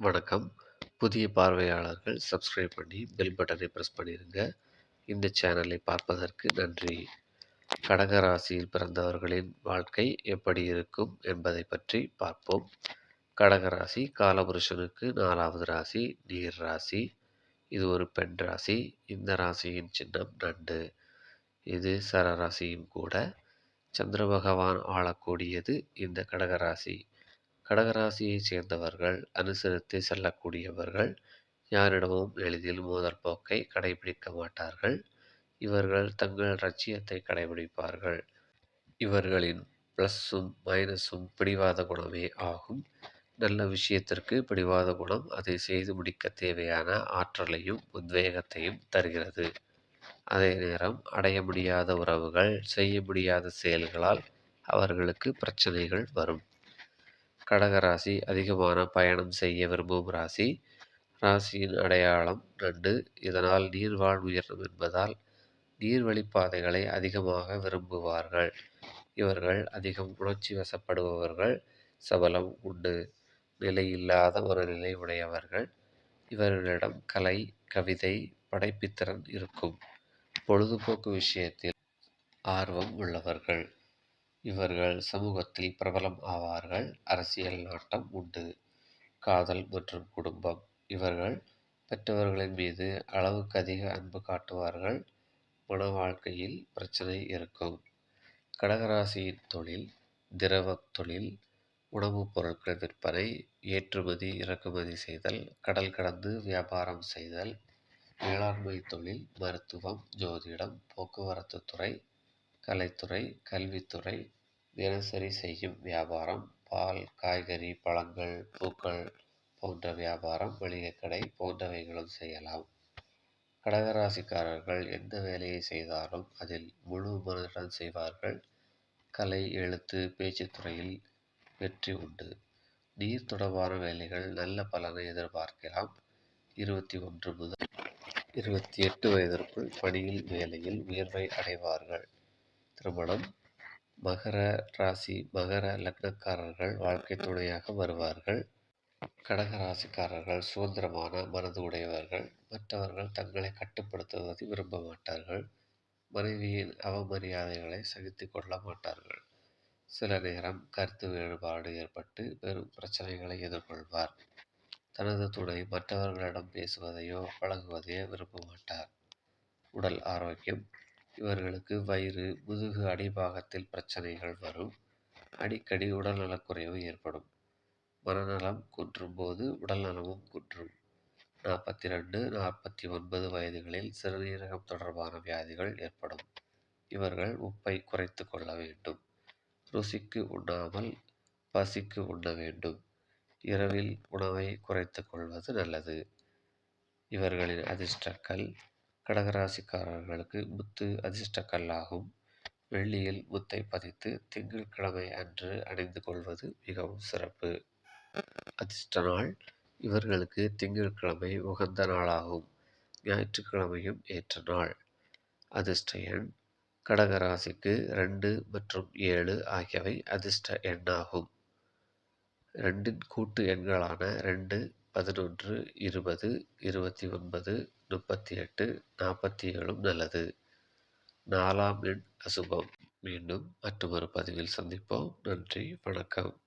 வணக்கம். புதிய பார்வையாளர்கள் சப்ஸ்கிரைப் பண்ணி பெல் பட்டனை ப்ரெஸ் பண்ணிடுங்க இந்த சேனலை பார்ப்பதற்கு நன்றி. கடக ராசியில் பிறந்தவர்களின் வாழ்க்கை எப்படி இருக்கும் என்பதை பற்றி பார்ப்போம். கடக ராசி காலபுருஷனுக்கு நாலாவது ராசி நீர் ராசி. இது ஒரு பெண் ராசி. இந்த ராசியின் சின்னம் நண்டு இது சரராசியும் கூட. சந்திர பகவான் ஆளக்கூடியது இந்த கடகராசி கடகராசியைச் சேர்ந்தவர்கள் அனுசரித்து செல்லக்கூடியவர்கள் யாரிடமும் எளிதில் மோதல் போக்கை கடைபிடிக்க மாட்டார்கள். இவர்கள் தங்கள் லட்சியத்தை கடைபிடிப்பார்கள். இவர்களின் ப்ளஸ்ஸும் மைனஸும் பிடிவாத குணமே ஆகும். நல்ல விஷயத்திற்கு பிடிவாத குணம் அதை செய்து முடிக்க தேவையான ஆற்றலையும் உத்வேகத்தையும் தருகிறது. அதே நேரம் அடைய முடியாத உறவுகள் செய்ய முடியாத செயல்களால் அவர்களுக்கு பிரச்சனைகள் வரும். கடகராசி அதிகமான பயணம் செய்ய விரும்பும் ராசி. ராசியின் அடையாளம் நண்டு இதனால் நீர்வாழ் உயரும் என்பதால் நீர்வழிப்பாதைகளை அதிகமாக விரும்புவார்கள். இவர்கள் அதிகம் உணர்ச்சி வசப்படுபவர்கள். சபலம் உண்டு. நிலையில்லாத ஒரு நிலை உடையவர்கள். இவர்களிடம் கலை கவிதை படைப்புத்திறன் இருக்கும். பொழுதுபோக்கு விஷயத்தில் ஆர்வம் உள்ளவர்கள். இவர்கள் சமூகத்தில் பிரபலம் ஆவார்கள். அரசியல் நாட்டம் உண்டு. காதல் மற்றும் குடும்பம். இவர்கள் பெற்றவர்களின் மீது அளவுக்கு அதிக அன்பு காட்டுவார்கள். மன வாழ்க்கையில் பிரச்சனை இருக்கும். கடகராசியின் தொழில் திரவ தொழில் உணவுப் பொருட்கள் விற்பனை ஏற்றுமதி இறக்குமதி செய்தல் கடல் கடந்து வியாபாரம் செய்தல் வேளாண்மை தொழில் மருத்துவம் ஜோதிடம் போக்குவரத்து துறை கலைத்துறை கல்வித்துறை தினசரி செய்யும் வியாபாரம் பால் காய்கறி பழங்கள் பூக்கள் போன்ற வியாபாரம் மளிகை கடை போன்றவைகளும் செய்யலாம். கடகராசிக்காரர்கள் எந்த வேலையை செய்தாலும் அதில் முழு மனதுடன் செய்வார்கள். கலை எழுத்து பேச்சுத் துறையில் வெற்றி உண்டு. நீர் தொடர்பான வேலைகள் நல்ல பலனை எதிர்பார்க்கலாம். இருபத்தி ஒன்று முதல் இருபத்தி எட்டு வயதிற்குள் பணியில் வேலையில் உயர்வை அடைவார்கள். திருமணம். மகர ராசி மகர லக்னக்காரர்கள் வாழ்க்கை துணையாக வருவார்கள். கடக ராசிக்காரர்கள் சுதந்திரமான மனது உடையவர்கள். மற்றவர்கள் தங்களை கட்டுப்படுத்துவதை விரும்ப மாட்டார்கள். மனைவியின் அவமரியாதைகளை சகித்து கொள்ள மாட்டார்கள். சில நேரம் கருத்து வேறுபாடு ஏற்பட்டு பெரும் பிரச்சனைகளை எதிர்கொள்வார். தனது துணை மற்றவர்களிடம் பேசுவதையோ பழகுவதையோ விரும்ப மாட்டார். உடல் ஆரோக்கியம் இவர்களுக்கு வயிறு முதுகு அடிபாகத்தில் பிரச்சனைகள் வரும். அடிக்கடி உடல்நலக்குறைவு ஏற்படும். மனநலம் குன்றும் போது உடல்நலமும் குன்றும். நாற்பத்தி ரெண்டு நாற்பத்தி ஒன்பது வயதுகளில் சிறுநீரகம் தொடர்பான வியாதிகள் ஏற்படும். இவர்கள் உப்பை குறைத்து கொள்ள வேண்டும். ருசிக்கு உண்ணாமல் பசிக்கு உண்ண வேண்டும். இரவில் உணவை குறைத்து கொள்வது நல்லது. இவர்களின் அதிர்ஷ்டக்கல் கடகராசிக்காரர்களுக்கு முத்து அதிர்ஷ்டக்கல்லாகும். வெள்ளியில் முத்தை பதித்து திங்கட்கிழமை அன்று அணிந்து கொள்வது மிகவும் சிறப்பு. அதிர்ஷ்ட நாள். இவர்களுக்கு திங்கட்கிழமை உகந்த நாளாகும். ஞாயிற்றுக்கிழமையும் ஏற்ற நாள். அதிர்ஷ்ட எண். கடகராசிக்கு ரெண்டு மற்றும் ஏழு ஆகியவை அதிர்ஷ்ட எண்ணாகும். ரெண்டின் கூட்டு எண்களான ரெண்டு பதினொன்று இருபது இருபத்தி ஒன்பது முப்பத்தி எட்டு நாற்பத்தி ஏழும் நல்லது. நாலாம் எண் அசுபம். மீண்டும் மற்றொரு பதிவில் சந்திப்போம். நன்றி வணக்கம்.